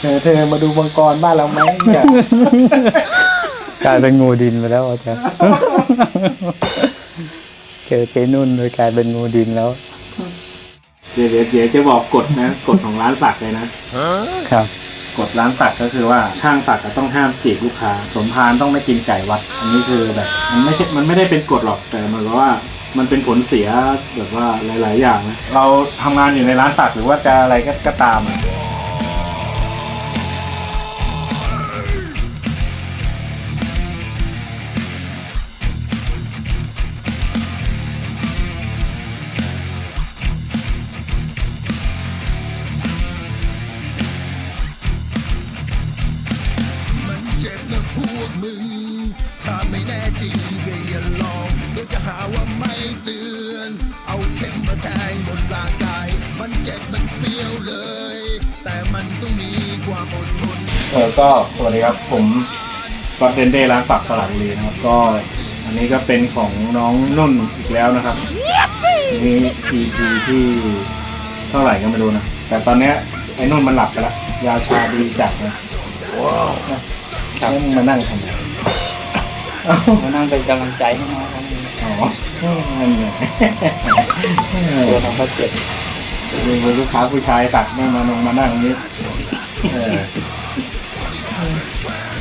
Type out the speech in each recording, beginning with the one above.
เธอเธอมาดูมังกรบ้านเราไหมเนี่ยกลายเป็นงูดินไปแล้วอาจารย์ เจอเจนุ่นโดยกลายเป็นงูดินแล้ว เดี๋ยวเดี๋ยวเดี๋ยวจะบอกกฎนะกฎของร้านสักเลยนะครับ กฎร้านสักก็คือว่าช่างสักก็ต้องห้ามจีบลูกค้า สมภารต้องไม่กินไก่วัด อันนี้คือแบบ มันไม่ใช่มันไม่ได้เป็นกฎหรอกแต่มันก็ว่ามันเป็นผลเสียแบบว่าหลาย ๆ อย่างนะเราทำงานอยู่ในร้านสักหรือว่าจะอะไรก็ก็ตามอะ เออก็สวัสดีครับผมก็เดนเดร้านสักสลัดบุรีนะครับ ก็อันนี้ก็เป็นของน้องนุ่นอีกแล้วนะครับนี่ EP ที่เท่าไหร่ก็ไม่รู้นะ แต่ตอนเนี้ยไอ้นุ่นมันหลับไปแล้วยาชาดีจัดนะว้าวแล้วมึงมานั่งทำไมเอ้ามานั่งเป็นกำลังใจให้น้องครับอ๋อนั่นไงตัวน้องเขาเจ็บ มีลูกค้าผู้ชายตักไม่มาลงมานั่งตรงนี้เออ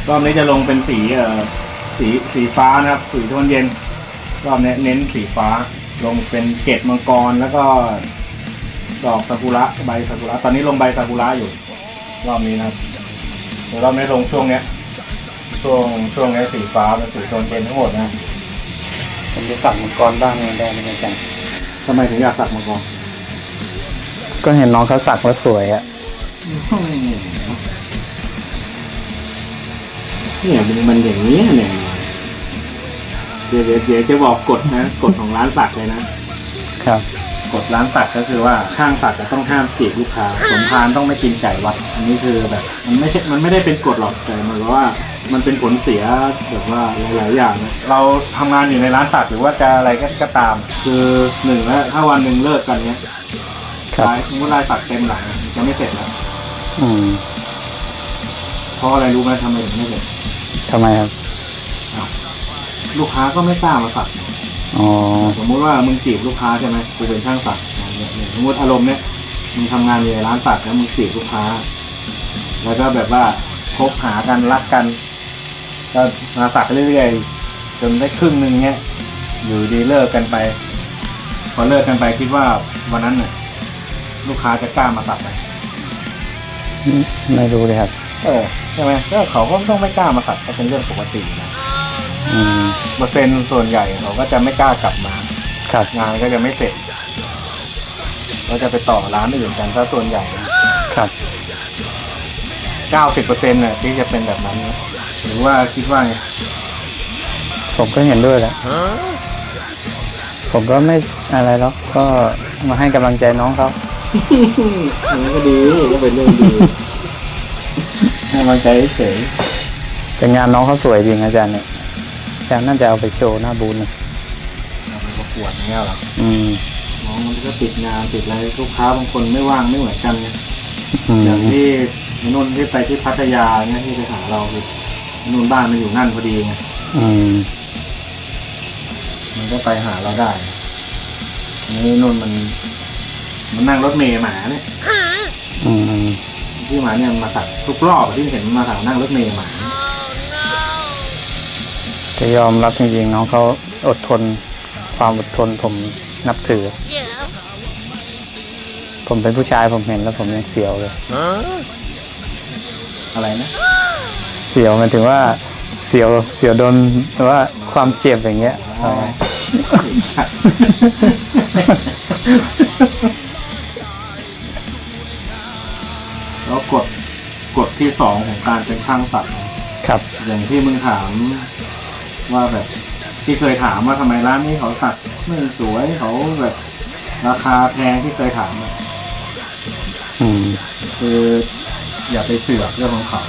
รอบนี้จะลงเป็นสีเอ่อสีสีฟ้านะครับ สีโทนเย็น รอบนี้เน้นสีฟ้า ลงเป็นเกตมังกรแล้วก็ ดอกซากุระใบซากุระตอนนี้ลงใบซากุระอยู่ รอบนี้นะครับเดี๋ยวรอบนี้ลงช่วงเนี้ย ช่วงช่วงนี้สีฟ้าเป็นสีโทนเย็นทั้งหมดนะผมจะสั่งมังกรบ้างได้ไหมอาจารย์ทำไมถึงอยากสักมังกร ก็เห็นน้องเขาสักแล้วสวยอะเนี่ยมันมันอย่างนี้ยเนี่ยเดี๋ยวเดี๋ยวเดี๋ยวจะบอกกฎนะกฎของร้านสักเลยนะ ครับ กฎร้านสักก็คือว่าช่างสักจะต้องห้ามจีบลูกค้าสมภารต้องไม่กินไก่วัด อันนี้คือแบบ มันไม่ใช่มันไม่ได้เป็นกฎหรอกแต่หมันว่า มันเป็นผลเสียแบบว่าหลายๆอย่างนะเราทำงานอยู่ในร้านสักหรือว่าจะอะไรก็ก็ตาม คือหนึ่งแล้วถ้าวันหนึ่งเลิกกันเนี้ยครับ ลายสมมติลายสักเต็มหลังจะไม่เสร็จแล้วอืมเพราะอะไรรู้ไหมทำไมถึงไม่เสร็จทำไมครับ ลูกค้าก็ไม่กล้ามาสักอ๋อ สมมุติว่ามึงจีบลูกค้าใช่ไหมกูเป็นช่างสักเนี่ยเนี่ยสมมติอารมณ์เนี่ยมึงทำงานอยู่ในร้านสักแล้วมึงจีบลูกค้า แล้วก็แบบว่าคบหากันรักกันก็มาสักเรื่อยๆจนได้ครึ่งหนึ่งเนี้ยอยู่ดีเลิกกันไป พอเลิกกันไปคิดว่าวันนั้นเนี่ย ลูกค้าจะกล้ามาสักไหมไม่รู้เลยครับ เออใช่ไหมก็เขาก็ต้องไม่กล้ามาสักก็เป็นเรื่องปกตินะอืมเปอร์เซ็นต์ส่วนใหญ่เขาก็จะไม่กล้ากลับมา ครับงานก็จะไม่เสร็จก็จะไปต่อร้านอื่นกันซะส่วนใหญ่นะครับเก้าสิบเปอร์เซ็นต์น่ะที่จะเป็นแบบนั้นนะหรือว่าคิดว่าไงผมก็เห็นด้วยแหละผมก็ไม่อะไรแล้วก็มาให้กำลังใจน้องเขา อันนี้ก็ดีก็เป็นเรื่องดีให้กำลังใจเฉยแต่งานน้องเขาสวยจริงอาจารย์เนี่ยอาจารย์น่าจะเอาไปโชว์หน้าบูธนะเอาไปประกวดอย่างเงี้ยเหรออืมน้องมันก็ติดงานติดอะไรลูกค้าบางคนไม่ว่างไม่เหมือนกันไงอืมอย่างที่ไอ้นุ่นที่ไปที่พัทยาเนี่ยที่ไปหาเราคือไอ้นุ่นบ้านมันอยู่นั่นพอดีไงอืมมันก็ไปหาเราได้อันนี่นุ่นมัน มันนั่งรถเมย์หมาเนี่ยอืมที่หมาเนี่ยมาตัดทุกรอบอะที่เห็นมันมาถามนั่งรถเมย์หมา จะยอมรับจริงๆน้องเขาอดทน ความอดทนผมนับถือ ผมเป็นผู้ชายผมเห็นแล้วผมยังเสียวเลย อะไรนะ เสียวหมายถึงว่าเสียวเสียวโดนหรือว่าความเจ็บอย่างเงี้ย ที่สองของการเป็นช่างตัดนะครับ อย่างที่มึงถามว่าแบบที่เคยถามว่าทำไมร้านนี้เขาตัดไม่สวยเขาแบบราคาแพงที่เคยถามอะอืม คืออย่าไปเสือกเรื่องของเขา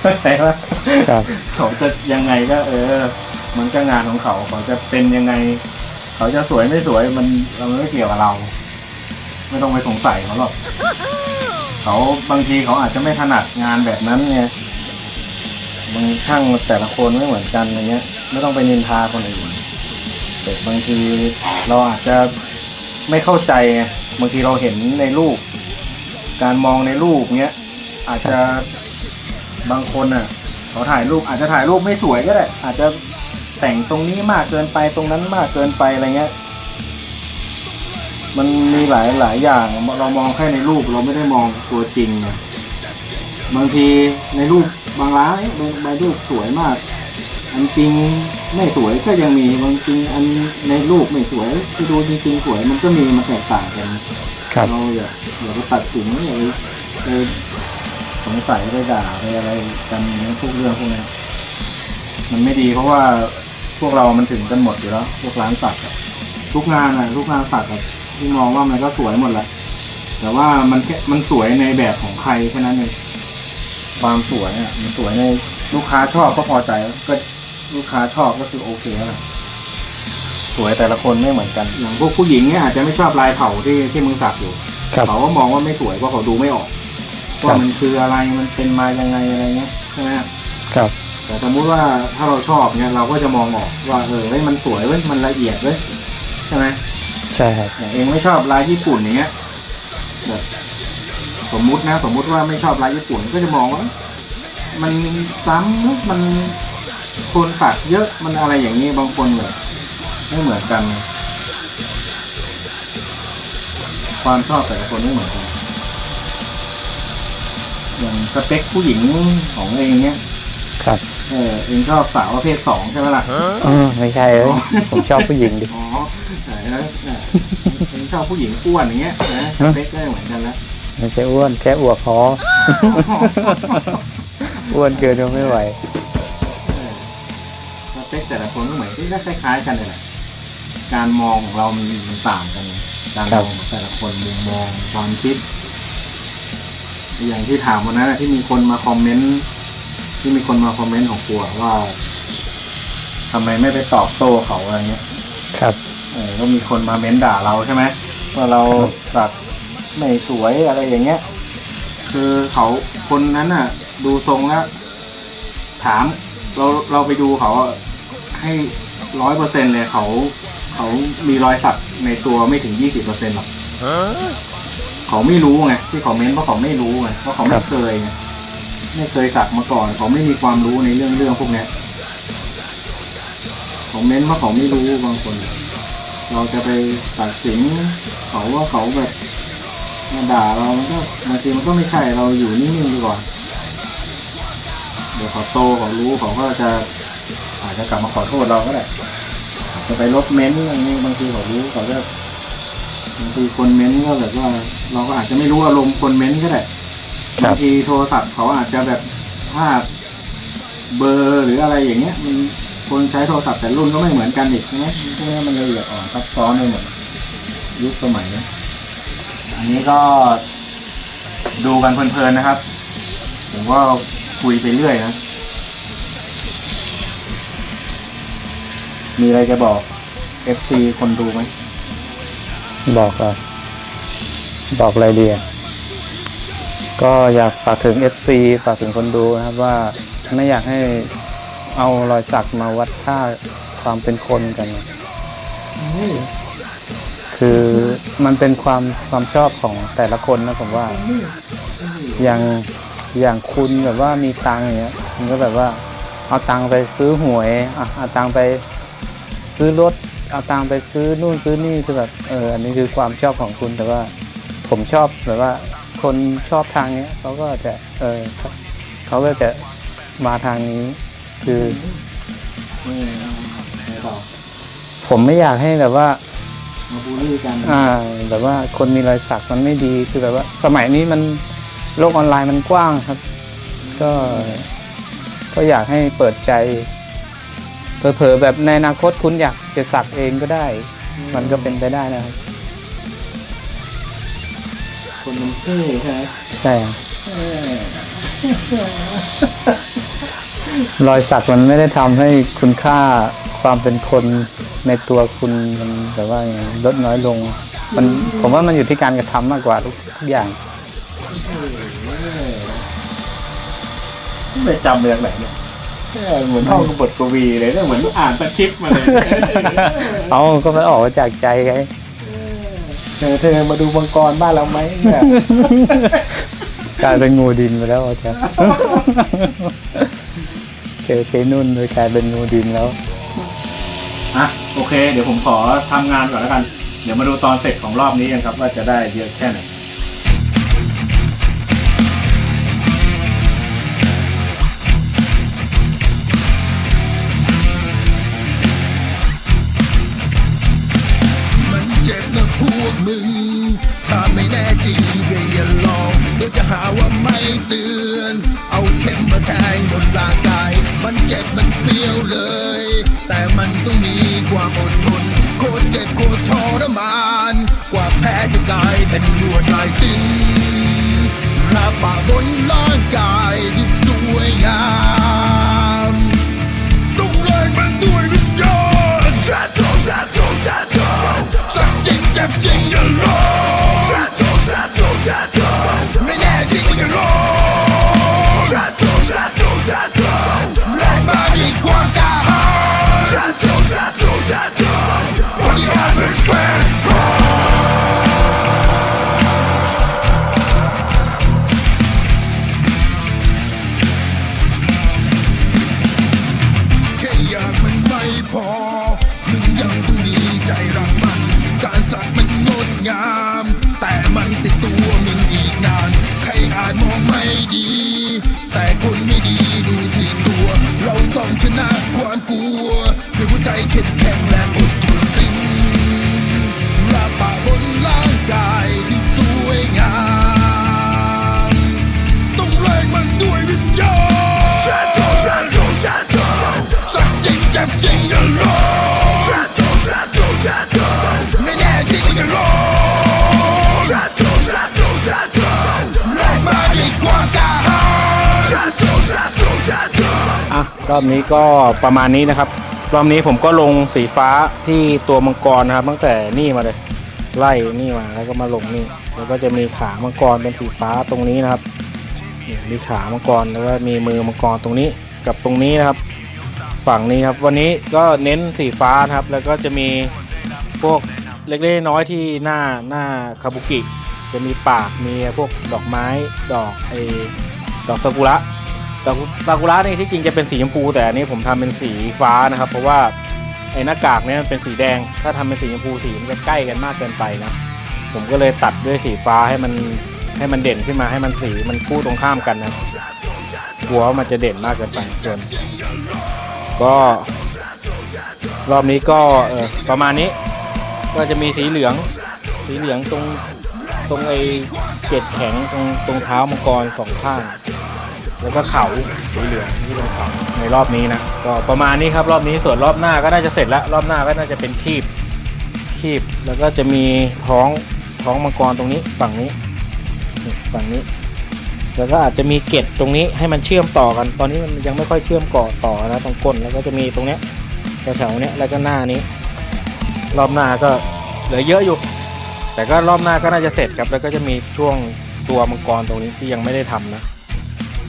เข้าใจว่าครับ เขาจะยังไงก็ เออ มันก็งานของเขาเขาจะเป็นยังไง เขาจะสวยไม่สวยมันเราไม่เกี่ยวกับเรา ไม่ต้องไปสงสัยเขาหรอก เขาบางทีเขาอาจจะไม่ถนัดงานแบบนั้นไงบางช่างแต่ละคนไม่เหมือนกันอย่างเงี้ย ไม่ต้องไปนินทาคนอื่นแต่บางทีเราอาจจะไม่เข้าใจไงบางทีเราเห็นในรูป การมองในรูปเงี้ยอาจจะบางคนอะเขาถ่ายรูปอาจจะถ่ายรูปไม่สวยก็ได้อาจจะแต่งตรงนี้มากเกินไปตรงนั้นมากเกินไปอะไรเงี้ย มันมีหลายหลายอย่างเรามองแค่ในรูปเราไม่ได้มองตัวจริงไงบางทีในรูปบางร้านบางบางรูปสวยมาก อันจริงไม่สวยก็ยังมีบางจริงอันในรูปไม่สวยที่ดูจริงๆสวยมันก็มีมันแตกต่างกันครับเราอย่าอย่าไปตัดสินอย่าไปไปสงสัยไปด่าไปอะไรกันพวกเรื่องพวกนี้มันไม่ดีเพราะว่าพวกเรามันถึงกันหมดอยู่แล้ว พวกร้านสักอะทุกงานอะทุกงานสักอะ ที่มองว่ามันก็สวยหมดแหละแต่ว่ามันแค่มันสวยในแบบของใครแค่นั้นเองความสวยอะมันสวยในลูกค้าชอบก็พอใจก็ลูกค้าชอบก็คือโอเคแล้วล่ะสวยแต่ละคนไม่เหมือนกัน อย่างพวกผู้หญิงเนี่ยอาจจะไม่ชอบลายเผาที่ที่มึงสักอยู่ครับ เขาก็มองว่าไม่สวยเพราะเขาดูไม่ออกครับ ว่ามันคืออะไรมันเป็นมายังไงอะไรเงี้ยใช่ไหมครับ แต่สมมุติว่าถ้าเราชอบเนี่ยเราก็จะมองออกว่าเออเฮ้ยมันสวยเว้ยมันละเอียดเว้ยใช่ไหม ใช่ครับอย่างเองไม่ชอบลายญี่ปุ่นอย่างเงี้ยแบบสมมุตินะ สมมุติว่าไม่ชอบลายญี่ปุ่นก็จะมองว่ามันซ้ำมันคนปักเยอะมันอะไรอย่างนี้บางคนแบบไม่เหมือนกัน ความชอบแต่ละคนไม่เหมือนกันอย่างสเปคผู้หญิงของเองเนี้ยครับ เออเองชอบสาวประเภทสองใช่ไหมล่ะ เออไม่ใช่เอ้ยผมชอบผู้หญิงดิ อ๋อแต่แล้วแต่เองชอบผู้หญิงอ้วนอย่างเงี้ยนะสเปคก็เหมือนกันแล้วไม่ใช่อ้วนแค่อวบพอ อ้วนเกินก็ไม่ไหวเออสเปคแต่ละคนก็เหมือนที่คล้ายๆกันเลยแหละการมองของเรามันมันต่างกันการครัมบองของแต่ละคนมุมมองความคิด อย่างที่ถามวันนั้นอะที่มีคนมาคอมเมนต์ ที่มีคนมาคอมเมนต์ของครัวว่าทำไมไม่ไปตอบโต้เขาอะไรเงี้ยครับ เออก็มีคนมาเม้นด่าเราใช่ไหมว่าเราสักไม่สวยอะไรอย่างเงี้ย คือเขาคนนั้นน่ะ ดูทรงแล้วถาม เราเราไปดูเขาอะให้ร้อยเปอร์เซ็นเลยเขา เขามีรอยสักในตัวไม่ถึงยี่สิบเปอร์เซ็นหรอกเขาไม่รู้ไงที่เขาเม้นเพราะเขาไม่รู้ไงเพราะเขาคไม่รับเคยไง ไม่เคยสักมาก่อนเขาไม่มีความรู้ในเรื่องเรื่องพวกนี้ยเขาเม้นเพราะเขาไม่รู้บางคน เราจะไปตัดสินเขาว่าเขาแบบมาด่าเรามันก็บางทีมันก็ไม่ใช่เราอยู่นิ่งๆดีกว่าเดี๋ยวเขาโตเขารู้เขาก็จะอาจจะกลับมาขอโทษเราก็ได้จะไปลบเม้นต์อย่างนี้บางทีเขารู้เขาจะบางทีคนเม้นต์ก็แบบว่า เราก็อาจจะไม่รู้อารมณ์คนเม้นต์ก็ได้ ครับ บางทีโทรศัพท์เขาอาจจะแบบภาพเบอร์หรืออะไรอย่างเงี้ยมันคนใช้โทรศัพท์แต่รุ่นก็ไม่เหมือนกันอีกใช่ไหมพวกนี้มันละเอียดอ่อนซับซ้อนไปหมดยุคสมัยนี้อันนี้ก็ดูกันเพลินๆนะครับ ผมก็คุยไปเรื่อยนะ มีอะไรจะบอก FC คนดูไหม บอกอะบอกอะไรดีอะ ก็อยากฝากถึง FC ฝากถึงคนดูนะครับว่าไม่อยากให้เอารอยสักมาวัดค่าความเป็นคนกัน คือมันเป็นความความชอบของแต่ละคนนะผมว่า อย่างอย่างคุณแบบว่ามีตังค์อย่างเงี้ยคุณก็แบบว่าเอาตังค์ไปซื้อหวยอะเอาตังค์ไปซื้อรถเอาตังค์ไปซื้อนู่นซื้อนี่คือแบบเอออันนี้คือความชอบของคุณแต่ว่าผมชอบแบบว่า คนชอบทางเนี้ยเขาก็จะเออเขาเขาก็จะมาทางนี้ คืออืมไม่บอกผมไม่อยากให้แบบว่ามาบูลลี่กันอ่าแบบว่าคนมีรอยสักมันไม่ดีคือแบบว่า สมัยนี้มันโลกออนไลน์มันกว้างครับ ก็ก็อยากให้เปิดใจเผลอๆแบบในอนาคตคุณอยากเสียสักเองก็ได้ มันก็เป็นไปได้นะครับ คนมันเท่ใช่ไหมใช่ครับเออรอยสักมันไม่ได้ทำให้คุณค่าความเป็นคนในตัวคุณมันแบบว่าไงลดน้อยลง มันผมว่ามันอยู่ที่การกระทำมากกว่าทุกทุกอย่างใช่ไม่จำเรื่องไหนเนี่ยเออเหมือนท่องบทกวีเลยเนี่ยเหมือนอ่านสคริปต์มาเลย เอาก็ไม่ออกมาจากใจไง เธอเธอมาดูมังกรบ้านเราไหมเนี่ยกลายเป็นงูดินไปแล้วอาจารย์เจอเจนุ่นโดยกลายเป็นงูดินแล้ว อะโอเค เดี๋ยวผมขอทำงานก่อนแล้วกัน เดี๋ยวมาดูตอนเสร็จของรอบนี้กันครับ ว่าจะได้เยอะแค่ไหนน มึง ถ้าไม่แน่จริงก็อย่าลองเดี๋ยวจะหาว่าไม่เตือน เอาเข็มมาแทงบนร่างกาย มันเจ็บมันเปรี้ยวเลย แต่มันต้องมีความอดทน โคตรเจ็บโคตรทรมาน กว่าแพ้จะกลายเป็นลวดลายสิ้นรับปะบนร่างกายที่สวยงามต้องแลกมันด้วยวิญญาณแทโทแทโทแทโทสักจริงเจ็บจริง อย่าลอง ค รอบนี้ก็ประมาณนี้นะครับ รอบนี้ผมก็ลงสีฟ้าที่ตัวมังกรนะครับ ตั้งแต่นี่มาเลย ไล่นี่มาแล้วก็มาลงนี่ แล้วก็จะมีขามังกรเป็นสีฟ้าตรงนี้นะครับมีขามังกรแล้วก็มีมือมังกรตรงนี้กับตรงนี้นะครับ ฝั่งนี้ครับ วันนี้ก็เน้นสีฟ้านะครับ แล้วก็จะมีพวกเล็กๆน้อยที่หน้าหน้าคาบุกิ จะมีปากมีพวกดอกไม้ดอกไอดอกซากุระ ซากุระนี่ที่จริงจะเป็นสีชมพู แต่อันนี้ผมทำเป็นสีฟ้านะครับ เพราะว่าไอ้หน้ากากเนี่ยมันเป็นสีแดง ถ้าทำเป็นสีชมพูสีมันจะใกล้กันมากเกินไปนะผมก็เลยตัดด้วยสีฟ้าให้มันให้มันเด่นขึ้นมาให้มันสีมันคู่ตรงข้ามกันนะกลัวว่ามันจะเด่นมากเกินไปส่วนก็รอบนี้ก็เออประมาณนี้ ก็จะมีสีเหลือง สีเหลืองตรงตรงไอ้เกล็ดแข็งตรงตรงเท้ามังกรสองข้าง แล้วก็เขาสีเหลืองที่เป็นเขาในรอบนี้นะก็ประมาณนี้ครับรอบนี้ส่วนรอบหน้าก็น่าจะเสร็จแล้วรอบหน้าก็น่าจะเป็นคีบคีบแล้วก็จะมีท้องท้องมังกรตรงนี้ฝั่งนี้นี่ฝั่งนี้ แล้วก็อาจจะมีเกล็ดตรงนี้ให้มันเชื่อมต่อกัน ตอนนี้มันยังไม่ค่อยเชื่อมก่อต่อนะตรงก้นแล้วก็จะมีตรงเนี้ยแถวๆเนี้ยแล้วก็หน้านี้ รอบหน้าก็เหลือเยอะอยู่ แต่ก็รอบหน้าก็น่าจะเสร็จครับ แล้วก็จะมีช่วงตัวมังกรตรงนี้ที่ยังไม่ได้ทำนะ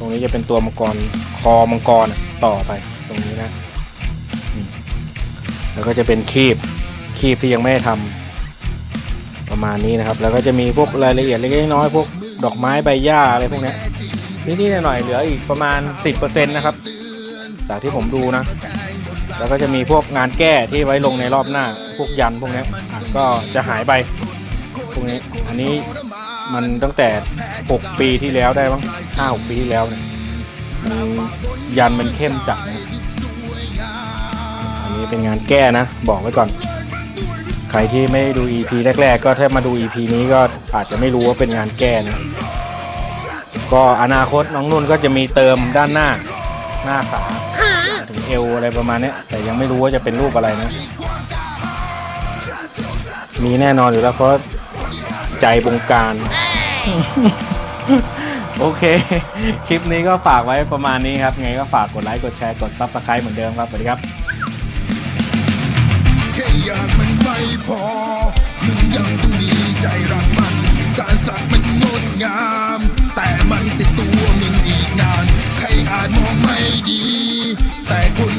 รงนี้จะเป็นตัวมังกรคอมังกรต่อไปตรงนี้นะ แล้วก็จะเป็นคีบคีบที่ยังไม่ได้ทำประมาณนี้นะครับ แล้วก็จะมีพวกรายละเอียดเล็กน้อยพวกดอกไม้ใบหญ้าอะไรพวกนี้นิดๆหน่อยๆเหลืออีกประมาณ 10%นะครับจากที่ผมดูนะ แล้วก็จะมีพวกงานแก้ที่ไว้ลงในรอบหน้า พวกยันพวกนี้ก็จะหายไปพวกนี้อันนี้ มันตั้งแต่ 6 ปีที่แล้วได้มั้ง5 6ปีที่แล้วเนี่ยยันมันเข้มจัดนะอันนี้เป็นงานแก้นะ บอกไว้ก่อน ใครที่ไม่ดู EP แรก ๆ ก็ถ้ามาดู EP นี้ก็อาจจะไม่รู้ว่าเป็นงานแก้นะก็อนาคตน้องนุ่นก็จะมีเติมด้านหน้าหน้าขาถึงเอวอะไรประมาณนี้แต่ยังไม่รู้ว่าจะเป็นรูปอะไรนะ มีแน่นอนอยู่แล้วเพราะใจบงการ โอเค คลิปนี้ก็ฝากไว้ประมาณนี้ครับ ไงก็ฝากกดไลค์ กดแชร์ กดซับสไครต์เหมือนเดิมครับ สวัสดีครับแค่อยากมันไม่พอ มึงยังมีใจรักมัน การสักมันงดงาม แต่มันติดตัวมึงอีกนาน ใครอาจมองไม่ดี แต่คน